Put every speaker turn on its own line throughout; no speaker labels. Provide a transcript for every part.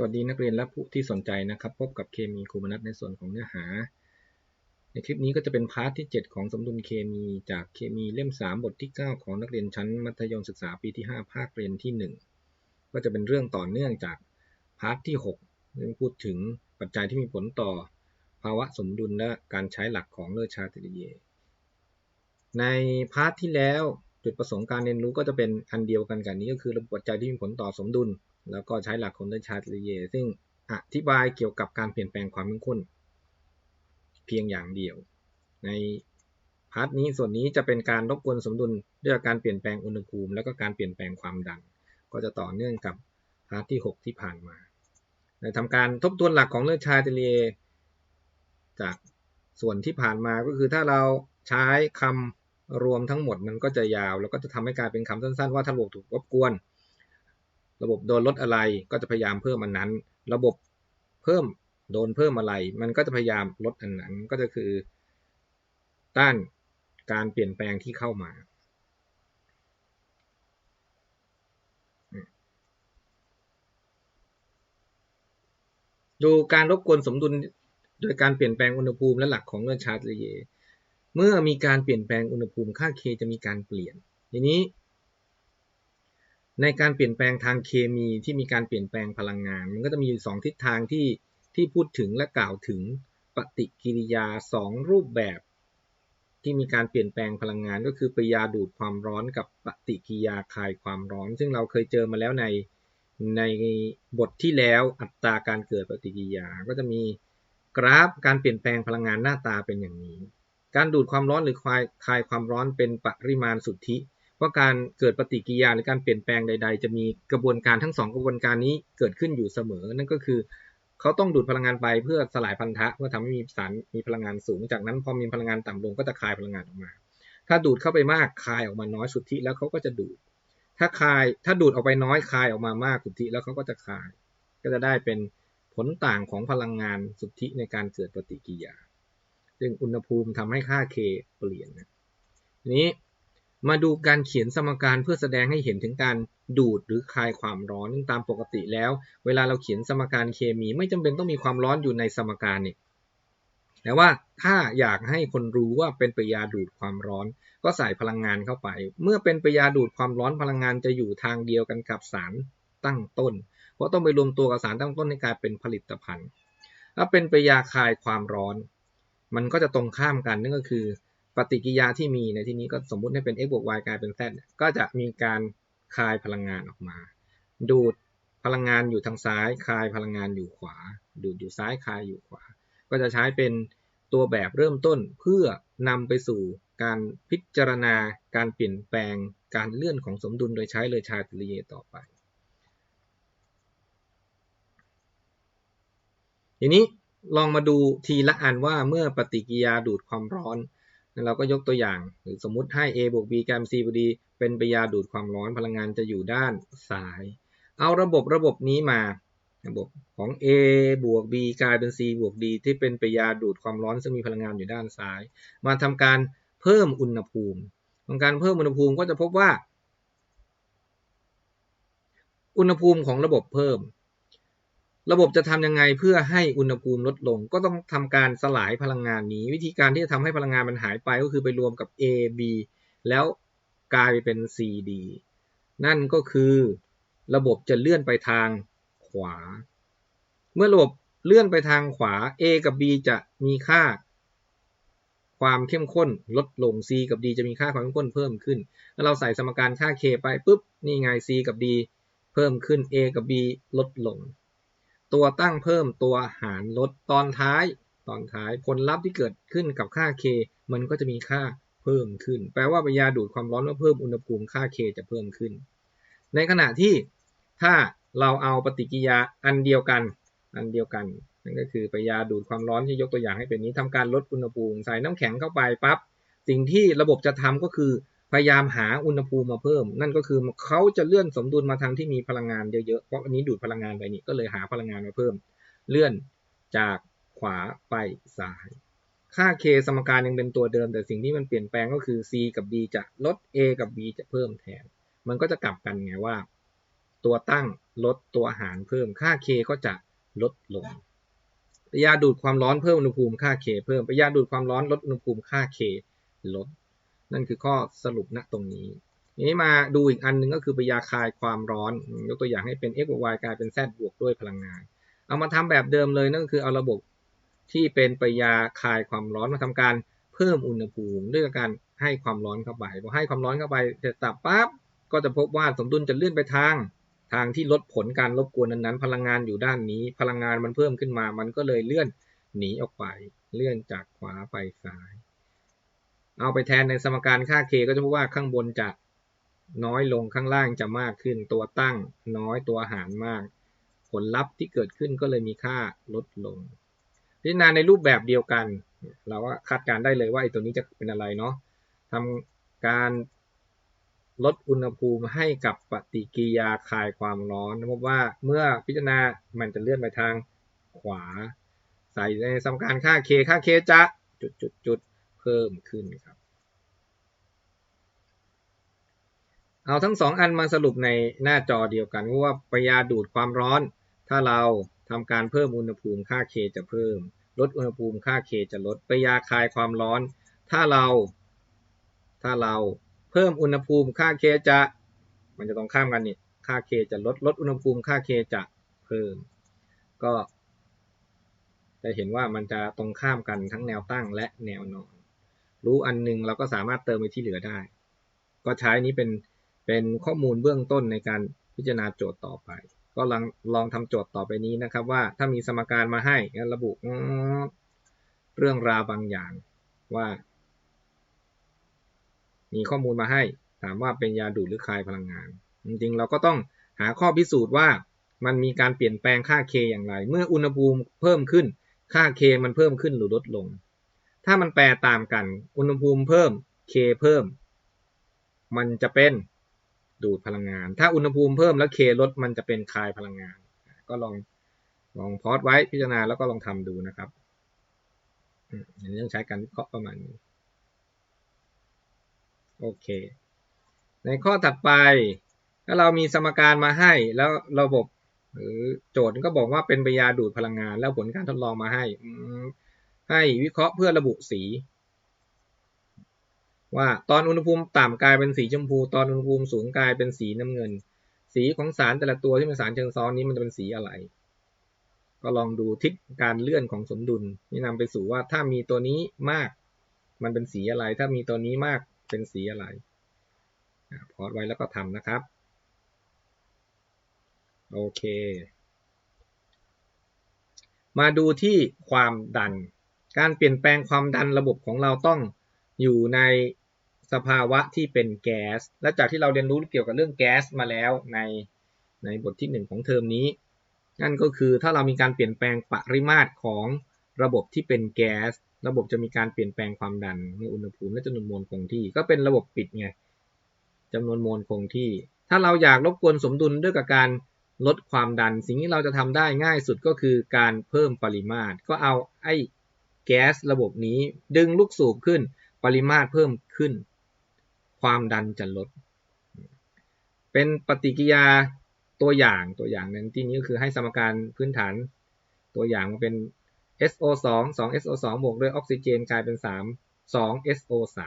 สวัสดีนักเรียนและผู้ที่สนใจนะครับ พบกับเคมีครูมนัสในส่วนของเนื้อหา ในคลิปนี้ก็จะเป็นพาร์ทที่ 7 ของสมดุลเคมีจากเคมีเล่ม 3 บทที่ 9 ของนักเรียนชั้นมัธยมศึกษาปีที่ 5 ภาคเรียนที่ 1 ก็จะเป็นเรื่องต่อเนื่องจากพาร์ทที่6เรื่องพูดถึงปัจจัยที่มีผลต่อ ภาวะสมดุลและการใช้หลักของเลอชาติเยในพาร์ทที่แล้วจุดประสงค์การเรียนรู้ก็จะเป็นอันเดียวกันกับนี้ก็คือระบบปัจจัยที่มีผลต่อสมดุล แล้วก็ใช้หลักของเดชาติเยซึ่งอธิบายเกี่ยวกับการเปลี่ยนแปลงความเข้มข้น เพียงอย่างเดียว ในพาร์ทนี้ส่วนนี้จะเป็นการรบกวนสมดุลด้วยการเปลี่ยนแปลงอุณหภูมิ แล้วก็การเปลี่ยนแปลงความดัน ก็จะต่อเนื่องกับพาร์ทที่ 6 ที่ผ่านมาในทำการทบทวนหลักของเลือดชาติเยจากส่วนที่ผ่านมาก็คือถ้าเราใช้คำรวมทั้งหมดมันก็จะยาว แล้วก็จะทำให้กลายเป็นคำสั้นๆ ว่าถ้าระบบถูกรบกวน ระบบโดนลดอะไรก็จะพยายามเพิ่มอันนั้น ระบบเพิ่มโดนเพิ่มอะไร มันก็จะพยายามลดอันนั้นก็จะคือ ต้านการเปลี่ยนแปลงที่เข้ามา ดูการรบกวนสมดุลโดยการเปลี่ยนแปลงอุณหภูมิและหลักของเลือดชาร์ตเลเย เมื่อมีการเปลี่ยนแปลงอุณหภูมิค่า K จะมีการเปลี่ยน ทีนี้ ในการเปลี่ยนแปลงทางเคมีที่มีการเปลี่ยนแปลงพลังงาน มันก็จะมีอยู่สองทิศทางที่ที่พูดถึงและกล่าวถึงปฏิกิริยา 2 รูปแบบ ที่มีการเปลี่ยนแปลงพลังงานก็คือปฏิกิริยาดูดความร้อนกับปฏิกิริยาคายความร้อน ซึ่งเราเคยเจอมาแล้วในในบทที่แล้วอัตราการเกิดปฏิกิริยา ก็จะมีกราฟการเปลี่ยนแปลงพลังงานหน้าตาเป็นอย่างนี้ การดูดความร้อนหรือคายคายความร้อนเป็นปริมาณสุทธิ ว่าการเกิดปฏิกิริยาหรือการเปลี่ยนแปลงใด ๆ จะมีกระบวนการทั้งสองกระบวนการนี้เกิดขึ้นอยู่เสมอ นั่นก็คือเขาต้องดูดพลังงานไปเพื่อสลายพันธะเพื่อทำให้มีสารมีพลังงานสูง จากนั้นพอมีพลังงานต่ำลงก็จะคายพลังงานออกมา ถ้าดูดเข้าไปมากคายออกมาน้อยสุทธิแล้วเขาก็จะดูด ถ้าคายถ้าดูดออกไปน้อยคายออกมามากสุทธิแล้วเขาก็จะคาย ก็จะได้เป็นผลต่างของพลังงานสุทธิในการเกิดปฏิกิริยา ซึ่งอุณหภูมิทำให้ค่า K เปลี่ยนนะนี้ มาดูการเขียนสมการเพื่อแสดงให้เห็นถึงการดูดหรือคลายความร้อนซึ่งตามปกติแล้ว เวลาเราเขียนสมการเคมี ไม่จำเป็นต้องมีความร้อนอยู่ในสมการนี่แต่ว่าถ้าอยากให้คนรู้ว่าเป็นปริยาดูดความร้อน ก็ใส่พลังงานเข้าไป เมื่อเป็นปริยาดูดความร้อนพลังงานจะอยู่ทางเดียวกันกับสารตั้งต้น เพราะต้องไปรวมตัวกับสารตั้งต้นในการเป็นผลิตภัณฑ์ถ้าเป็นปริยาคลายความร้อน มันก็จะตรงข้ามกันนั่นก็คือ ปฏิกิริยาที่มีในที่นี้ก็สมมุติให้เป็น x บวก y กลายเป็น z ก็จะมีการคายพลังงานออกมา ดูดพลังงานอยู่ทางซ้าย คายพลังงานอยู่ขวา ดูดอยู่ซ้ายคายอยู่ขวา ก็จะใช้เป็นตัวแบบเริ่มต้นเพื่อนำไปสู่การพิจารณาการเปลี่ยนแปลงการเลื่อนของสมดุลโดยใช้เลยชาติลีเยต่อไป ทีนี้ลองมาดูทีละอันว่าเมื่อปฏิกิริยาดูดความร้อน เราก็ยกตัวอย่าง หรือสมมุติให้ a บวก b กลายเป็น c บวก d เป็นปริยาดูดความร้อนพลังงานจะอยู่ด้านซ้าย เอาระบบระบบนี้มา ระบบของ a บวก b กลายเป็น c บวก d ที่เป็นปริยาดูดความร้อนซึ่งมีพลังงานอยู่ด้านซ้าย มาทำการเพิ่มอุณหภูมิทำการเพิ่มอุณหภูมิก็จะพบว่า อุณหภูมิของระบบเพิ่ม ระบบจะทำยังไงเพื่อให้อุณหภูมิลดลง ก็ต้องทำการสลายพลังงานนี้ วิธีการที่จะทำให้พลังงานมันหายไปก็คือไปรวมกับ A B แล้วกลายเป็น C D นั่นก็คือระบบจะเลื่อนไปทางขวา เมื่อระบบเลื่อนไปทางขวา A กับ B จะมีค่า ความเข้มข้นลดลง C กับ D จะมีค่าความเข้มข้นเพิ่มขึ้น แล้วเราใส่สมการค่า K ไปปุ๊บ นี่ไง C กับ D เพิ่มขึ้น A กับ B ลดลง ตัวตั้งเพิ่มตัวหารลดตอนท้ายตอนท้ายผลลัพธ์ที่เกิดขึ้นกับค่า k มันก็จะมีค่าเพิ่มขึ้น แปลว่าปฏิกิริยาดูดความร้อนเมื่อเพิ่มอุณหภูมิค่า k จะเพิ่มขึ้น ในขณะที่ถ้าเราเอาปฏิกิริยาอันเดียวกันอันเดียวกันนั่นก็คือปฏิกิริยาดูดความร้อนที่ยกตัวอย่างให้เป็นนี้ทำการลดอุณหภูมิใส่น้ำแข็งเข้าไปปั๊บสิ่งที่ระบบจะทำก็คือ พยายามหาอุณหภูมิมาเพิ่ม นั่นก็คือเขาจะเลื่อนสมดุลมาทางที่มีพลังงานเยอะๆ เพราะอันนี้ดูดพลังงานไปนี่ก็เลยหาพลังงานมาเพิ่ม เลื่อนจากขวาไปซ้าย ค่า k สมการยังเป็นตัวเดิม แต่สิ่งที่มันเปลี่ยนแปลงก็คือ c กับ d จะลด a กับ b จะเพิ่มแทน มันก็จะกลับกันไงว่า ตัวตั้งลดตัวหารเพิ่ม ค่า K ก็จะลดลงปยาดูดความร้อนเพิ่มอุณหภูมิค่า K เพิ่มปยาดูดความร้อนลดอุณหภูมิค่า K ลด นั่นคือข้อสรุปณตรงนี้นี้มาดูอีกอันหนึ่งก็คือปยาคายความร้อน ยกตัวอย่างให้เป็น x บวก y กลายเป็น z บวกด้วยพลังงาน เอามาทำแบบเดิมเลยนั่นก็คือเอาระบบที่เป็นปยาคายความร้อนมาทำการเพิ่มอุณหภูมิด้วยการให้ความร้อนเข้าไปพอให้ความร้อนเข้าไปเสร็จสับปั๊บก็จะพบว่าสมดุลจะเลื่อนไปทาง ทางที่ลดผลการรบกวนนั้นๆ พลังงานอยู่ด้านนี้ พลังงานมันเพิ่มขึ้นมา มันก็เลยเลื่อนหนีออกไป เลื่อนจากขวาไปซ้าย เอาไปแทนในสมการค่า k ก็จะพบว่าข้างบนจะน้อยลงข้างล่างจะมากขึ้น ตัวตั้งน้อยตัวหารมาก ผลลัพธ์ที่เกิดขึ้นก็เลยมีค่าลดลง พิจารณาในรูปแบบเดียวกัน เราก็คาดการได้เลยว่าไอ้ตัวนี้จะเป็นอะไรเนาะทำการลดอุณหภูมิให้กับปฏิกิริยาคลายความร้อนพบว่าเมื่อพิจารณามันจะเลื่อนไปทางขวา ใส่ในสมการค่า k ค่า k จะจุดจุดจุด เพิ่มขึ้นครับ เอาทั้งสองอันมาสรุปในหน้าจอเดียวกันว่าปยาดูดความร้อน ถ้าเราทำการเพิ่มอุณหภูมิค่า k จะเพิ่ม ลดอุณหภูมิค่า k จะลดปยาคลายความร้อน ถ้าเรา ถ้าเราเพิ่มอุณหภูมิค่า k จะ มันจะตรงข้ามกันนี่ ค่า k จะลด ลดอุณหภูมิค่า k จะเพิ่ม ก็จะเห็นว่ามันจะตรงข้ามกันทั้งแนวตั้งและแนวนอน รู้อันนึงเราก็สามารถเติมไปที่เหลือได้ ก็ใช้นี้เป็นเป็นข้อมูลเบื้องต้นในการพิจารณาโจทย์ต่อไป ก็ลองลองทำโจทย์ต่อไปนี้นะครับ ว่าถ้ามีสมการมาให้ระบุเรื่องราวบางอย่างว่า มีข้อมูลมาให้ ถามว่าเป็นยาดูดหรือคลายพลังงาน จริงๆเราก็ต้องหาข้อพิสูจน์ว่ามันมีการเปลี่ยนแปลงค่า k อย่างไร เมื่ออุณหภูมิเพิ่มขึ้น ค่า k มันเพิ่มขึ้นหรือลดลง ถ้ามันแปรตามกัน อุณหภูมิเพิ่ม k เพิ่ม มันจะเป็นดูดพลังงาน ถ้าอุณหภูมิเพิ่มแล้ว k ลดมันจะเป็นคายพลังงาน ก็ลองลองพอดไว้พิจารณาแล้วก็ลองทำดูนะครับอันนี้ต้องใช้การวิเคราะห์ประมาณนี้ โอเค ในข้อถัดไป ถ้าเรามีสมการมาให้แล้วระบบ หรือโจทย์ก็บอกว่าเป็นปยาดูดพลังงาน แล้วผลการทดลองมาให้ ให้วิเคราะห์เพื่อระบุสี ว่าตอนอุณหภูมิต่ำกลายเป็นสีชมพู ตอนอุณหภูมิสูงกลายเป็นสีน้ำเงิน สีของสารแต่ละตัวที่เป็นสารเชิงซ้อนนี้มันจะเป็นสีอะไร ก็ลองดูทิศการเลื่อนของสมดุลนี่นำไปสู่ว่าถ้ามีตัวนี้มาก มันเป็นสีอะไร ถ้ามีตัวนี้มากเป็นสีอะไรพอดไว้แล้วก็ทำนะครับ โอเค มาดูที่ความดัน การเปลี่ยนแปลงความดันระบบของเราต้องอยู่ในสภาวะที่เป็นแก๊ส และจากที่เราเรียนรู้เกี่ยวกับเรื่องแก๊สมาแล้วในในบทที่ 1 ของเทอมนี้ นั่นก็คือถ้าเรามีการเปลี่ยนแปลงปริมาตรของระบบที่เป็นแก๊ส ระบบจะมีการเปลี่ยนแปลงความดันเมื่ออุณหภูมิและจำนวนมวลคงที่ ก็เป็นระบบปิดไงจำนวนมวลคงที่ ถ้าเราอยากรบกวนสมดุลด้วยกับการลดความดัน สิ่งที่เราจะทำได้ง่ายสุดก็คือการเพิ่มปริมาตร ก็เอาไอ้ แก๊สระบบนี้ดึงลูกสูบขึ้น ปริมาตรเพิ่มขึ้น ความดันจะลด เป็นปฏิกิริยาตัวอย่างตัวอย่างหนึ่งที่นี้ก็คือให้สมการพื้นฐานตัวอย่างมาเป็น SO2 2 SO2 บวกด้วยออกซิเจนกลายเป็น 3 2 SO3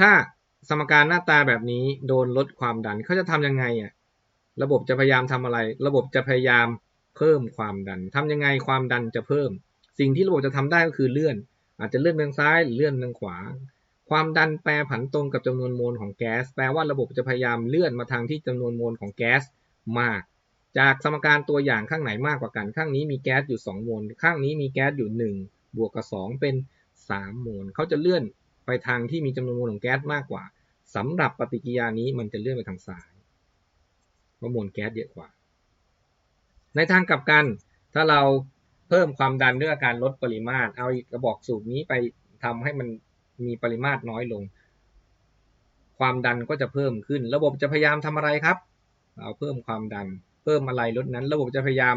ถ้าสมการหน้าตาแบบนี้โดนลดความดันเขาจะทำยังไงอะระบบจะพยายามทำอะไร ระบบจะพยายามเพิ่มความดันทำยังไงความดันจะเพิ่ม สิ่งที่ระบบจะทำได้ก็คือเลื่อน อาจจะเลื่อนทางซ้ายหรือเลื่อนทางขวา ความดันแปรผันตรงกับจำนวนโมลของแก๊ส แปลว่าระบบจะพยายามเลื่อนมาทางที่จำนวนโมลของแก๊สมาก จากสมการตัวอย่างข้างไหนมากกว่ากัน ข้างนี้มีแก๊สอยู่ 2 โมล ข้างนี้มีแก๊สอยู่ 1 บวกกับ 2 เป็น 3 โมล เขาจะเลื่อนไปทางที่มีจำนวนโมลของแก๊สมากกว่าสำหรับปฏิกิริยานี้มันจะเลื่อนไปทางซ้ายเพราะโมลแก๊สเยอะกว่า ในทางกลับกัน ถ้าเรา เพิ่มความดันด้วยการลดปริมาตร เอากระบอกสูบนี้ไปทำให้มันมีปริมาตรน้อยลง ความดันก็จะเพิ่มขึ้น ระบบจะพยายามทำอะไรครับเราเพิ่มความดัน เพิ่มอะไรลดนั้น ระบบจะพยายาม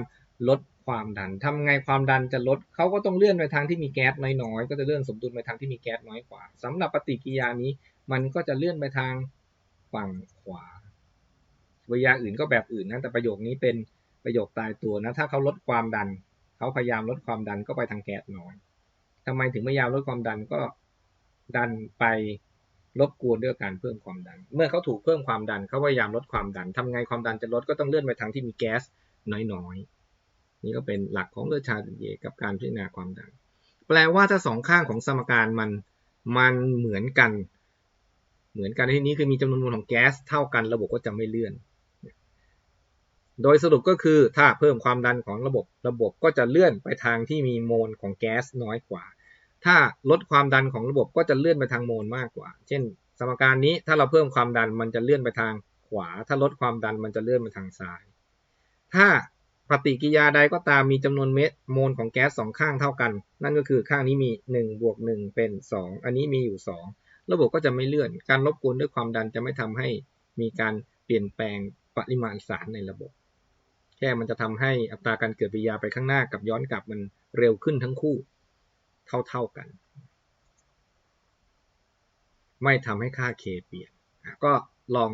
ลดความดันทำไงความดันจะลดเขาก็ต้องเลื่อนไปทางที่มีแก๊สน้อยๆ ก็จะเลื่อนสมดุลไปทางที่มีแก๊สน้อยกว่าสำหรับปฏิกิริยานี้ มันก็จะเลื่อนไปทางฝั่งขวาวิริยาอื่นก็แบบอื่นนะแต่ประโยคนี้เป็นประโยคตายตัวนะ ถ้าเขาลดความดัน เขาพยายามลดความดันก็ไปทางแก๊สน้อยทำไมถึงพยายามลดความดันก็ดันไปรบกวนด้วยการเพิ่มความดัน เมื่อเขาถูกเพิ่มความดันเขาพยายามลดความดันทำไงความดันจะลดก็ต้องเลื่อนไปทางที่มีแก๊สน้อยๆ นี่ก็เป็นหลักของเลือชาติเยกับการพิจารณาความดัน แปลว่าถ้าสองข้างของสมการมันมันเหมือนกัน เหมือนกันที่นี้คือมีจำนวนมวลของแก๊สเท่ากันระบบก็จะไม่เลื่อน โดยสรุปก็คือถ้าเพิ่มความดันของระบบระบบก็จะเลื่อนไปทางที่มีโมลของแก๊สน้อยกว่า ถ้าลดความดันของระบบก็จะเลื่อนไปทางโมลมากกว่า เช่น สมการนี้ถ้าเราเพิ่มความดันมันจะเลื่อนไปทางขวา ถ้าลดความดันมันจะเลื่อนไปทางซ้าย ถ้าปฏิกิริยาใดก็ตามมีจำนวนเม็ดโมลของแก๊สสองข้างเท่ากัน นั่นก็คือข้างนี้มี1บวก1เป็น 2 อันนี้มีอยู่ 2 ระบบก็จะไม่เลื่อน การรบกวนด้วยความดันจะไม่ทำให้มีการเปลี่ยนแปลงปริมาณสารในระบบ แค่มันจะทำให้อัตราการเกิดปฏิกิริยาไปข้างหน้ากับย้อนกลับมันเร็วขึ้นทั้งคู่ เท่าๆกัน ไม่ทำให้ค่า k เปลี่ยนก็ลอง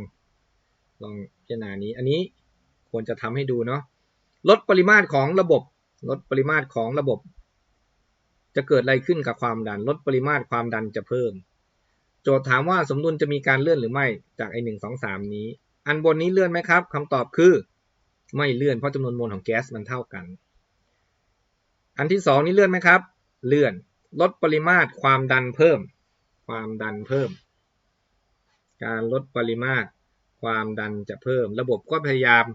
ลองพิจารณานี้ อันนี้ควรจะทำให้ดูเนาะลดปริมาตรของระบบลดปริมาตรของระบบจะเกิดอะไรขึ้นกับความดัน ลดปริมาตรความดันจะเพิ่ม โจทย์ถามว่าสมดุลจะมีการเลื่อนหรือไม่จากไอหนึ่งสองสามนี้ อันบนนี้เลื่อนไหมครับคำตอบคือ ไม่เลื่อนเพราะจำนวนโมลของแก๊สมันเท่ากัน อันที่สองนี้เลื่อนไหมครับ เลื่อนลดปริมาตรความดันเพิ่ม ความดันเพิ่ม การลดปริมาตรความดันจะเพิ่ม ระบบก็พยายาม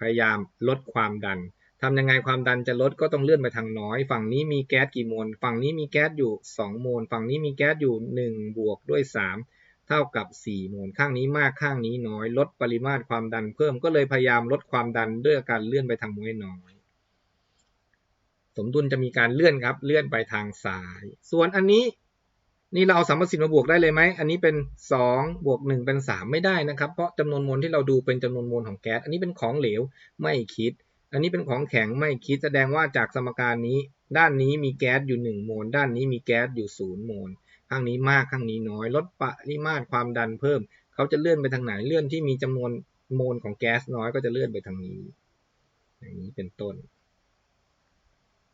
พยายามลดความดันทำยังไงความดันจะลดก็ต้องเลื่อนไปทางน้อย ฝั่งนี้มีแก๊สกี่โมลฝั่งนี้มีแก๊สอยู่2โมลฝั่งนี้มีแก๊สอยู่ 1 บวกด้วย 3 เท่ากับ 4 โมลข้างนี้มากข้างนี้น้อย ลดปริมาตรความดันเพิ่มก็เลยพยายามลดความดันด้วยการเลื่อนไปทางน้อยน้อย สมดุลจะมีการเลื่อนครับเลื่อนไปทางซ้าย ส่วนอันนี้นี่เราเอาสัมประสิทธิ์มาบวกได้เลยไหม อันนี้เป็น2บวก1เป็น 3 ไม่ได้นะครับ เพราะจำนวนมวลที่เราดูเป็นจำนวนมวลของแก๊ส อันนี้เป็นของเหลวไม่คิด อันนี้เป็นของแข็งไม่คิด แสดงว่าจากสมการนี้ ด้านนี้มีแก๊สอยู่ 1 โมล ด้านนี้มีแก๊สอยู่ 0 โมล ข้างนี้มากข้างนี้น้อย ลดปริมาตรความดันเพิ่ม เขาจะเลื่อนไปทางไหนเลื่อนที่มีจำนวนโมลของแก๊สน้อยก็จะเลื่อนไปทางนี้ อย่างนี้เป็นต้น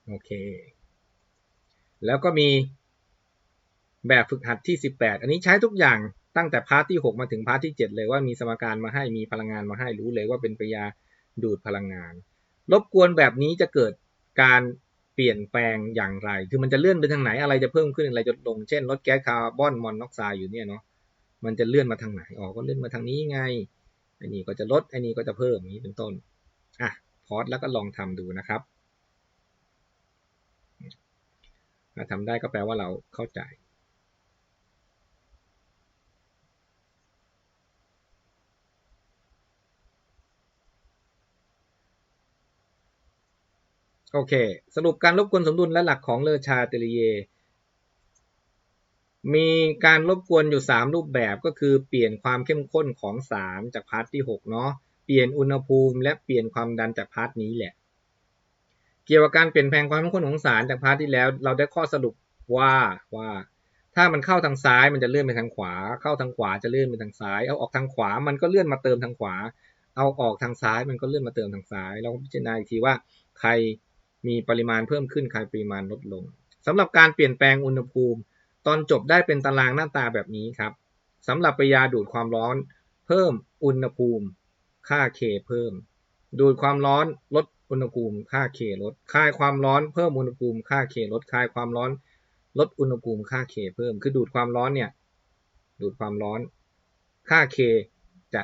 โอเค แล้วก็มีแบบฝึกหัดที่ 18 อันนี้ใช้ทุกอย่างตั้งแต่พาร์ทที่ 6 มาถึงพาร์ทที่ 7 เลยว่ามีสมการมาให้มีพลังงานมาให้รู้เลยว่าเป็นปริยาดูดพลังงาน รบกวนแบบนี้จะเกิดการ เปลี่ยนแปลงอย่างไร คือมันจะเลื่อนไปทางไหน อะไรจะเพิ่มขึ้น อะไรจะลง เช่น ลดแก๊สคาร์บอนมอนอกไซด์อยู่เนี่ยเนาะ มันจะเลื่อนมาทางไหนออกก็เลื่อนมาทางนี้ไง อันนี้ก็จะลด อันนี้ก็จะเพิ่มนี้เป็นต้น อะ พอดแล้วก็ลองทำดูนะครับถ้าทำได้ก็แปลว่าเราเข้าใจ โอเค สรุปการรบกวนสมดุลและหลักของเลอชาเตลีเย มีการรบกวนอยู่ 3 รูปแบบก็คือเปลี่ยนความเข้มข้นของสารจากพาร์ทที่ 6 เนาะ เปลี่ยนอุณหภูมิและเปลี่ยนความดันจากพาร์ทนี้แหละ เกี่ยวกับการเปลี่ยนแปลงความเข้มข้นของสารจากพาร์ทที่แล้ว เราได้ข้อสรุปว่าว่า ถ้ามันเข้าทางซ้ายมันจะเลื่อนไปทางขวา เข้าทางขวาจะเลื่อนไปทางซ้าย เอาออกทางขวามันก็เลื่อนมาเติมทางขวา เอาออกทางซ้ายมันก็เลื่อนมาเติมทางซ้าย เราพิจารณาอีกทีว่าใคร มีปริมาณเพิ่มขึ้นใครปริมาณลดลงสำหรับการเปลี่ยนแปลงอุณหภูมิ ตอนจบได้เป็นตารางหน้าตาแบบนี้ครับสำหรับปยาดูดความร้อน เพิ่มอุณหภูมิ ค่า K เพิ่ม ดูดความร้อนลดอุณหภูมิ ค่า K ลดคลายความร้อนเพิ่มอุณหภูมิค่า K ลดคลายความร้อน ลดอุณหภูมิค่า K เพิ่ม คือดูดความร้อนเนี่ยดูดความร้อน ค่า K จะ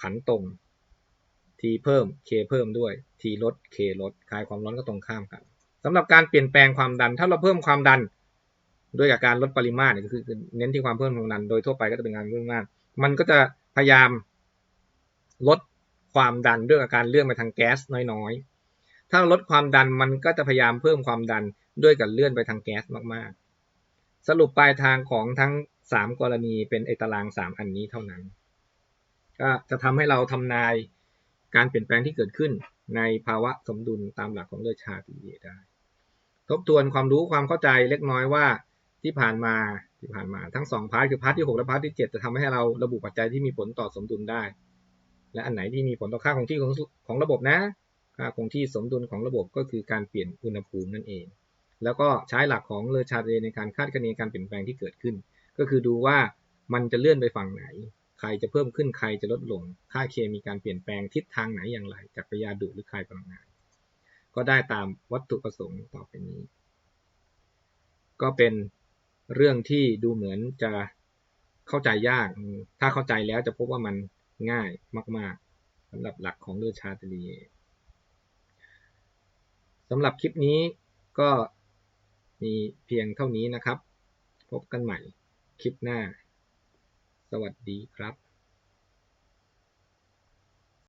ผันตรง T เพิ่ม K เพิ่มด้วย T ลด K ลดคลายความร้อนก็ตรงข้ามกันสำหรับการเปลี่ยนแปลงความดัน ถ้าเราเพิ่มความดันด้วยกับการลดปริมาตรก็คือเน้นที่ความเพิ่มความดันโดยทั่วไปก็จะเป็นการเพิ่มมากมันก็จะพยายามลดความดันด้วยการเลื่อนไปทางแก๊สน้อยๆ ถ้าลดความดันมันก็จะพยายามเพิ่มความดันด้วยการเลื่อนไปทางแก๊สมากๆ สรุปปลายทางของทั้ง 3 กรณีเป็นไอตาราง 3 อันนี้เท่านั้น ก็จะทำให้เราทำนาย การเปลี่ยนแปลงที่เกิดขึ้นในภาวะสมดุลตามหลักของเลอชาติเยได้ ทบทวนความรู้ความเข้าใจเล็กน้อยว่าที่ผ่านมาที่ผ่านมาทั้ง2พาร์ทคือพาร์ทที่ 6 และพาร์ทที่ 7 จะทำให้เราระบุปัจจัยที่มีผลต่อสมดุลได้ และอันไหนที่มีผลต่อค่าคงที่ของของระบบนะค่าคงที่สมดุลของระบบก็คือการเปลี่ยนอุณหภูมินั่นเอง แล้วก็ใช้หลักของเลอชาเรในการคาดคะเนการเปลี่ยนแปลงที่เกิดขึ้น ก็คือดูว่ามันจะเลื่อนไปฝั่งไหน ใครจะเพิ่มขึ้นใครจะลดลง ค่าเคมีการเปลี่ยนแปลงทิศทางไหนอย่างไร จากปฏิกิริยาดูดหรือคายพลังงาน ก็ได้ตามวัตถุประสงค์ต่อไปนี้ ก็เป็นเรื่องที่ดูเหมือนจะเข้าใจยาก ถ้าเข้าใจแล้วจะพบว่ามันง่ายมากๆสำหรับหลักของเลือชาตรีสำหรับคลิปนี้ก็มีเพียงเท่านี้นะครับ พบกันใหม่คลิปหน้า สวัสดีครับ